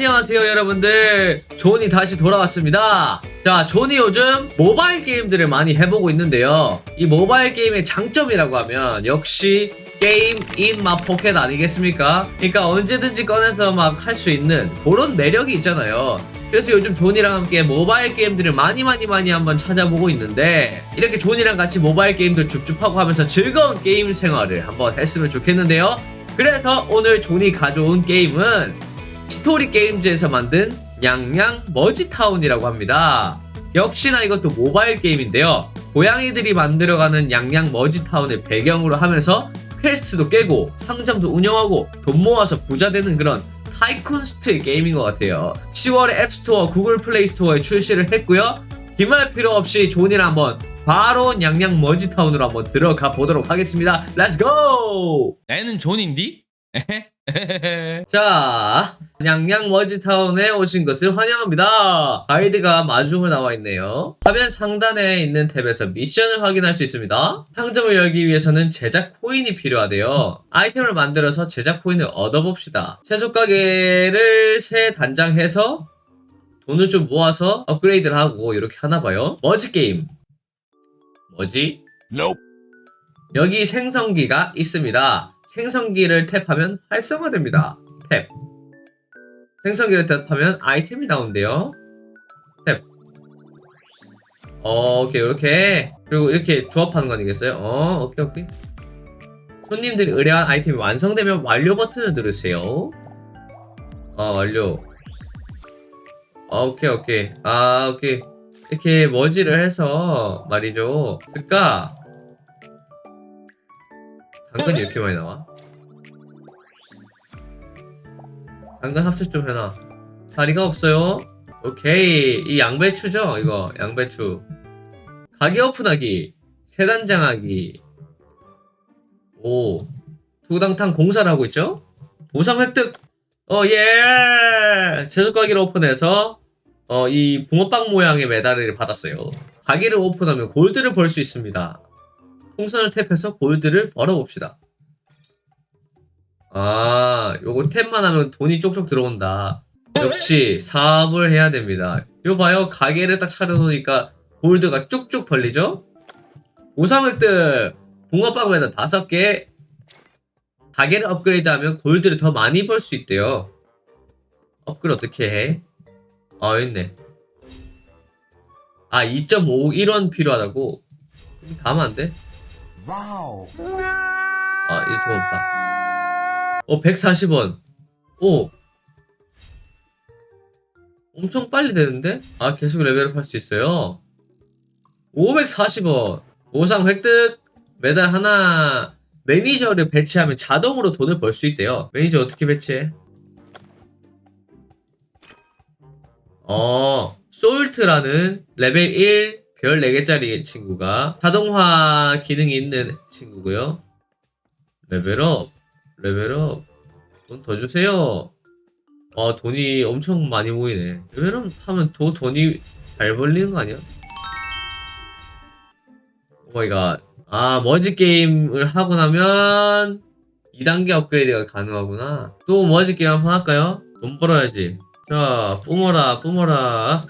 안녕하세요 여러분들. 존이 다시 돌아왔습니다. 자 존이 요즘 모바일 게임들을 많이 해보고 있는데요. 이 모바일 게임의 장점이라고 하면 역시 게임 인 마 포켓 아니겠습니까? 그러니까 언제든지 꺼내서 막 할 수 있는 그런 매력이 있잖아요. 그래서 요즘 존이랑 함께 모바일 게임들을 많이 많이 많이 한번 찾아보고 있는데 이렇게 존이랑 같이 모바일 게임들 줍줍하고 하면서 즐거운 게임 생활을 한번 했으면 좋겠는데요. 그래서 오늘 존이 가져온 게임은 스토리 게임즈에서 만든 냥냥 머지타운이라고 합니다. 역시나 이것도 모바일 게임인데요. 고양이들이 만들어가는 냥냥 머지타운을 배경으로 하면서 퀘스트도 깨고 상점도 운영하고 돈 모아서 부자 되는 그런 타이쿤 스트의 게임인 것 같아요. 10월에 앱스토어, 구글 플레이 스토어에 출시를 했고요. 기말 필요 없이 존이랑 한번 바로 냥냥 머지타운으로 한번 들어가 보도록 하겠습니다. 렛츠 고! 나는 존인디? 자, 냥냥 머지타운에 오신 것을 환영합니다. 가이드가 마중을 나와 있네요. 화면 상단에 있는 탭에서 미션을 확인할 수 있습니다. 상점을 열기 위해서는 제작 코인이 필요하대요. 아이템을 만들어서 제작 코인을 얻어봅시다. 채소 가게를 새 단장해서 돈을 좀 모아서 업그레이드를 하고 이렇게 하나 봐요. 머지 게임. 뭐지? Nope. 여기 생성기가 있습니다. 생성기를 탭하면 활성화됩니다. 탭. 생성기를 탭하면 아이템이 나온대요. 탭. 어, 오케이, 이렇게. 그리고 이렇게 조합하는 거 아니겠어요? 어, 오케이, 오케이. 손님들이 의뢰한 아이템이 완성되면 완료 버튼을 누르세요. 어, 완료. 어, 오케이, 오케이. 아, 오케이. 이렇게 머지를 해서 말이죠. 쓸까? 당근이 이렇게 많이 나와? 당근 합체 좀 해놔. 다리가 없어요. 오케이. 이 양배추죠? 이거, 양배추. 가게 오픈하기. 세단장하기. 오. 두당탕 공사를 하고 있죠? 보상 획득! 어, 예! 제조 가게를 오픈해서, 어, 이 붕어빵 모양의 메달을 받았어요. 가게를 오픈하면 골드를 벌 수 있습니다. 풍선을 탭해서 골드를 벌어봅시다. 아, 요거 탭만 하면 돈이 쪽쪽 들어온다. 역시 사업을 해야 됩니다. 요 봐요. 가게를 딱 차려놓으니까 골드가 쭉쭉 벌리죠? 보상 획득! 붕어빵 메달 5개. 가게를 업그레이드하면 골드를 더 많이 벌 수 있대요. 업그레이드 어떻게 해? 아, 있네. 아, 2.51원 필요하다고? 다 하면 안 돼? Wow. 아, 이돈 없다. 어, 140원. 오. 엄청 빨리 되는데? 아, 계속 레벨업 할 수 있어요. 540원. 보상 획득. 매달 하나. 매니저를 배치하면 자동으로 돈을 벌 수 있대요. 매니저 어떻게 배치해? 어, 솔트라는 레벨 1, 별 4개짜리 친구가 자동화 기능이 있는 친구고요. 레벨업, 레벨업. 돈 더 주세요. 아, 돈이 엄청 많이 모이네. 레벨업 하면 더 돈이 잘 벌리는 거 아니야? 오마이갓. 아, 머지 게임을 하고 나면 2단계 업그레이드가 가능하구나. 또 머지 게임 한번 할까요? 돈 벌어야지. 자, 뿜어라, 뿜어라.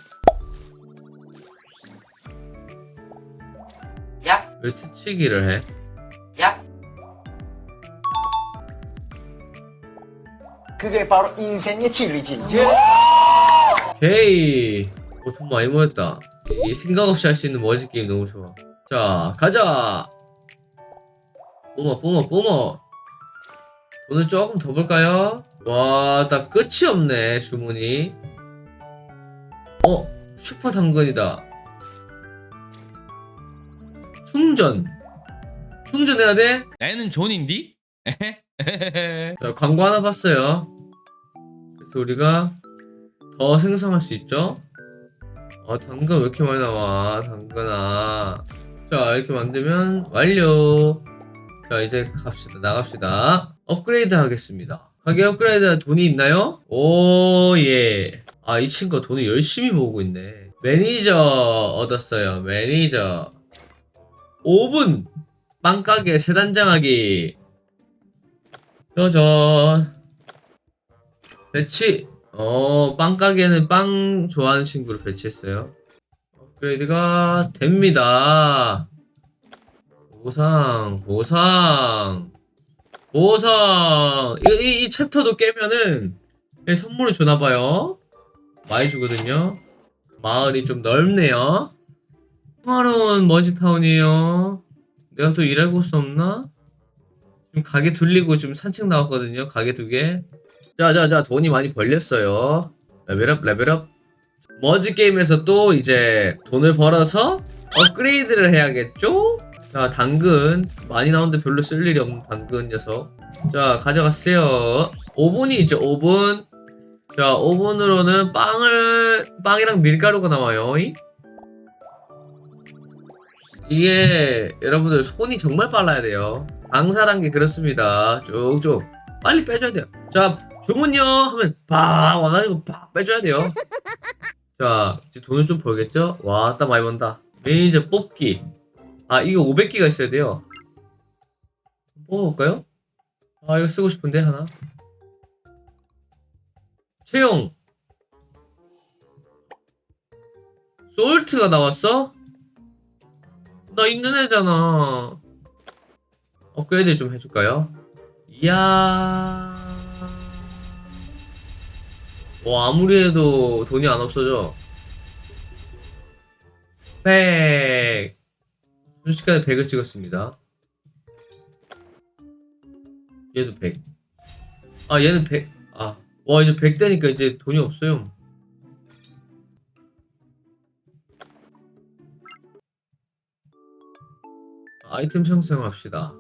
왜 스치기를 해? 야. 그게 바로 인생의 진리지. 오케이. 오, 돈 많이 모였다. 이 생각 없이 할 수 있는 머지 게임 너무 좋아. 자, 가자. 뿜어, 뿜어, 뿜어. 돈을 조금 더 볼까요? 와, 나 끝이 없네, 주문이. 어, 슈퍼 당근이다. 충전. 충전해야 돼? 나는 존인디? 자, 광고 하나 봤어요. 그래서 우리가 더 생성할 수 있죠? 아, 당근 왜 이렇게 많이 나와, 당근아. 자, 이렇게 만들면 완료. 자, 이제 갑시다. 나갑시다. 업그레이드 하겠습니다. 가게 업그레이드 돈이 있나요? 오, 예. 아, 이 친구가 돈을 열심히 모으고 있네. 매니저 얻었어요. 매니저. 5분! 빵가게 세단장하기. 짜잔. 배치. 어, 빵가게는 빵 좋아하는 친구를 배치했어요. 업그레이드가 됩니다. 보상, 보상, 보상. 이, 이, 이 챕터도 깨면은 예, 선물을 주나봐요. 많이 주거든요. 마을이 좀 넓네요. 평화로운 머지타운이에요. 내가 또 일할 곳 없나? 지금 가게 둘리고 지금 산책 나왔거든요. 가게 두 개. 자, 자, 자, 돈이 많이 벌렸어요. 레벨업, 레벨업. 머지 게임에서 또 이제 돈을 벌어서 업그레이드를 해야겠죠? 자, 당근. 많이 나오는데 별로 쓸 일이 없는 당근 녀석. 자, 가져갔어요. 오븐이 있죠, 오븐. 자, 오븐으로는 빵을, 빵이랑 밀가루가 나와요. 이? 이게 여러분들 손이 정말 빨라야 돼요. 방사란 게 그렇습니다. 쭉쭉. 빨리 빼줘야 돼요. 자, 주문요 하면 팍 와가지고 팍 빼줘야 돼요. 자, 이제 돈을 좀 벌겠죠? 와, 딱 많이 번다. 매니저 뽑기. 아, 이거 500개가 있어야 돼요. 뽑아볼까요? 아, 이거 쓰고 싶은데, 하나. 채용. 솔트가 나왔어? 나 있는 애잖아. 업그레이드 좀 해줄까요? 이야. 뭐 아무리 해도 돈이 안 없어져. 100. 순식간에 100을 찍었습니다. 얘도 100. 아, 얘는 100. 아, 와, 이제 100 되니까 이제 돈이 없어요. 아이템 생성합시다.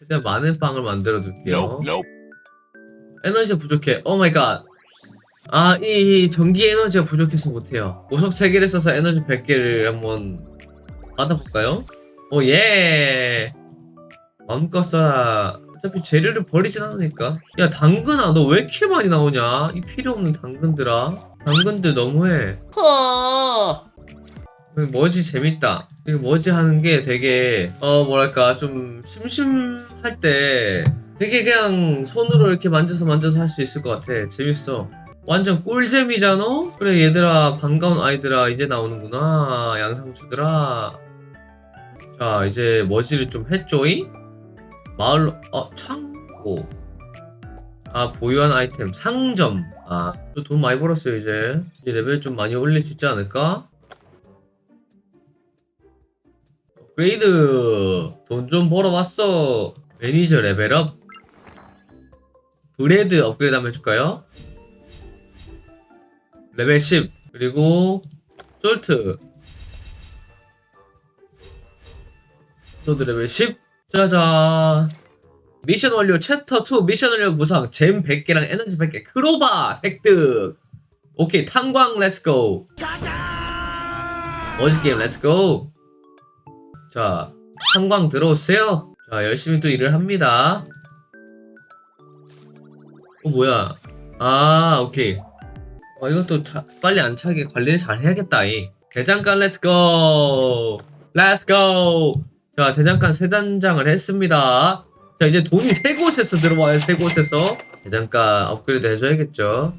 일단 많은 빵을 만들어 둘게요. 에너지가 부족해. 오 마이 갓. 아, 이, 이 전기 에너지가 부족해서 못해요. 보석 3개를 써서 에너지 100개를 한번 받아볼까요? 오, 예. 마음껏 써라. 어차피 재료를 버리진 않으니까. 야, 당근아, 너 왜 이렇게 많이 나오냐? 이 필요 없는 당근들아. 당근들 너무해. 허. 뭐지 재밌다. 이거 뭐지 하는 게 되게 어 뭐랄까 좀 심심할 때 되게 그냥 손으로 이렇게 만져서 만져서 할 수 있을 것 같아. 재밌어. 완전 꿀잼이잖아? 그래 얘들아 반가운 아이들아 이제 나오는구나 양상추들아 자 이제 머지를 좀 했죠이? 마을로 어 창고 아 보유한 아이템 상점. 아또 돈 많이 벌었어요 이제. 이제 레벨 좀 많이 올릴 수 있지 않을까? 업그레이드. 돈 좀 벌어왔어 매니저 레벨업. 브레드 업그레이드 한번 해줄까요? 레벨 10 그리고 솔트. 소드 레벨 10 짜잔 미션 완료 챕터 2 미션 완료 무상 잼 100개랑 에너지 100개. 크로바 획득. 오케이 탄광 렛츠고 머지 게임 렛츠고 자 탄광 들어오세요. 자 열심히 또 일을 합니다. 어 뭐야? 아 오케이. 어, 이것도 자- 빨리 안 차게 관리를 잘 해야겠다, 이. 대장간 렛츠고! 렛츠고! 자, 대장간 세 단장을 했습니다. 자, 이제 돈이 세 곳에서 들어와요, 세 곳에서. 대장간 업그레이드 해줘야겠죠.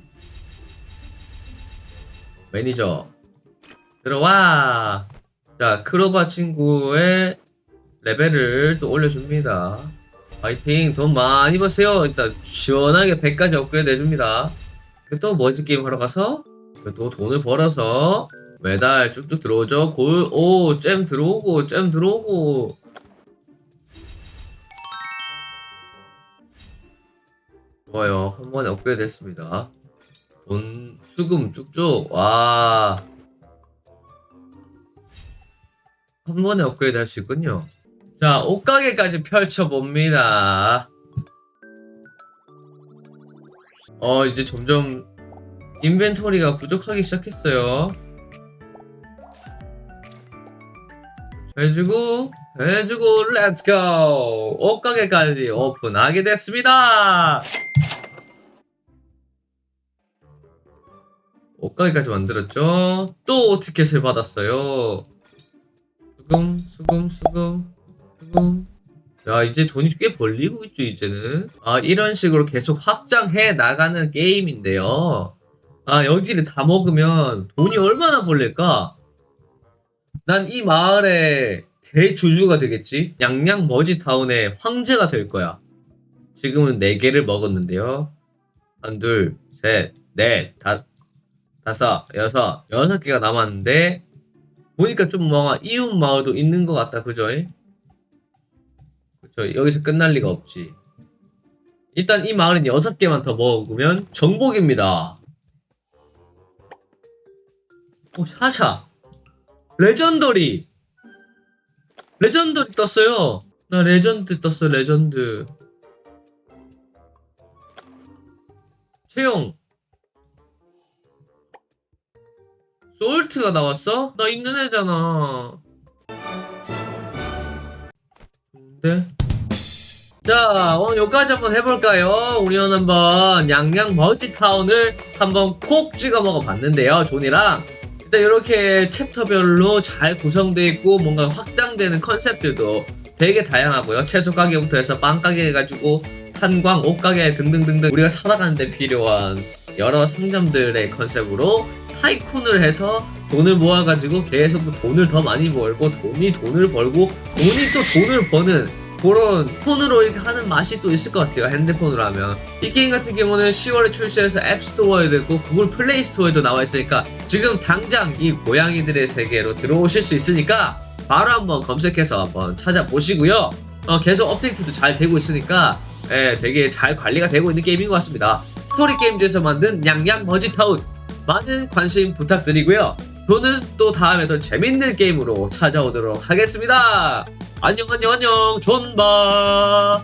매니저. 들어와! 자, 크로바 친구의 레벨을 또 올려줍니다. 파이팅! 돈 많이 버세요! 일단, 시원하게 100까지 업그레이드 해줍니다. 그또 머지 게임 하러 가서 그또 돈을 벌어서 매달 쭉쭉 들어오죠. 골, 오, 잼 들어오고, 잼 들어오고. 좋아요. 한 번에 업그레이드 했습니다. 돈, 수금 쭉쭉. 와. 한 번에 업그레이드 할 수 있군요. 자, 옷가게까지 펼쳐봅니다. 어 이제 점점 인벤토리가 부족하기 시작했어요 해주고 해주고 렛츠고 옷가게까지 오픈하게 됐습니다 옷가게까지 만들었죠 또 티켓을 받았어요 수금 수금 수금 수금 야, 이제 돈이 꽤 벌리고 있죠, 이제는. 아, 이런 식으로 계속 확장해 나가는 게임인데요. 아, 여기를 다 먹으면 돈이 얼마나 벌릴까? 난 이 마을의 대주주가 되겠지? 양양 머지타운의 황제가 될 거야. 지금은 4개를 먹었는데요. 한, 둘, 셋, 넷, 다, 다섯, 여섯, 여섯 개가 남았는데, 보니까 좀 뭔가 이웃 마을도 있는 것 같다, 그죠? 그쵸, 여기서 끝날 리가 없지. 일단 이 마을은 여섯 개만 더 먹으면 정복입니다. 오, 샤샤. 레전더리. 레전더리 떴어요. 나 레전드 떴어, 레전드. 채용. 솔트가 나왔어? 나 있는 애잖아. 네? 자, 오늘 여기까지 한번 해볼까요? 우리는 한번 양양 멀티타운을 한번 콕 찍어 먹어봤는데요, 존이랑. 일단 이렇게 챕터별로 잘 구성되어 있고 뭔가 확장되는 컨셉들도 되게 다양하고요. 채소 가게부터 해서 빵 가게 해가지고 탄광, 옷 가게 등등등등 우리가 살아가는데 필요한 여러 상점들의 컨셉으로 타이쿤을 해서 돈을 모아가지고 계속 또 돈을 더 많이 벌고 돈이 돈을 벌고 돈이 또 돈을 버는 그런 손으로 이렇게 하는 맛이 또 있을 것 같아요 핸드폰으로 하면. 이 게임 같은 경우는 10월에 출시해서 앱스토어에도 있고 구글 플레이 스토어에도 나와 있으니까 지금 당장 이 고양이들의 세계로 들어오실 수 있으니까 바로 한번 검색해서 한번 찾아보시고요. 어, 계속 업데이트도 잘 되고 있으니까 예, 되게 잘 관리가 되고 있는 게임인 것 같습니다. 스토리 게임즈에서 만든 양양 머지타운 많은 관심 부탁드리고요. 저는 또 다음에 더 재밌는 게임으로 찾아오도록 하겠습니다 안녕 안녕 안녕. 존바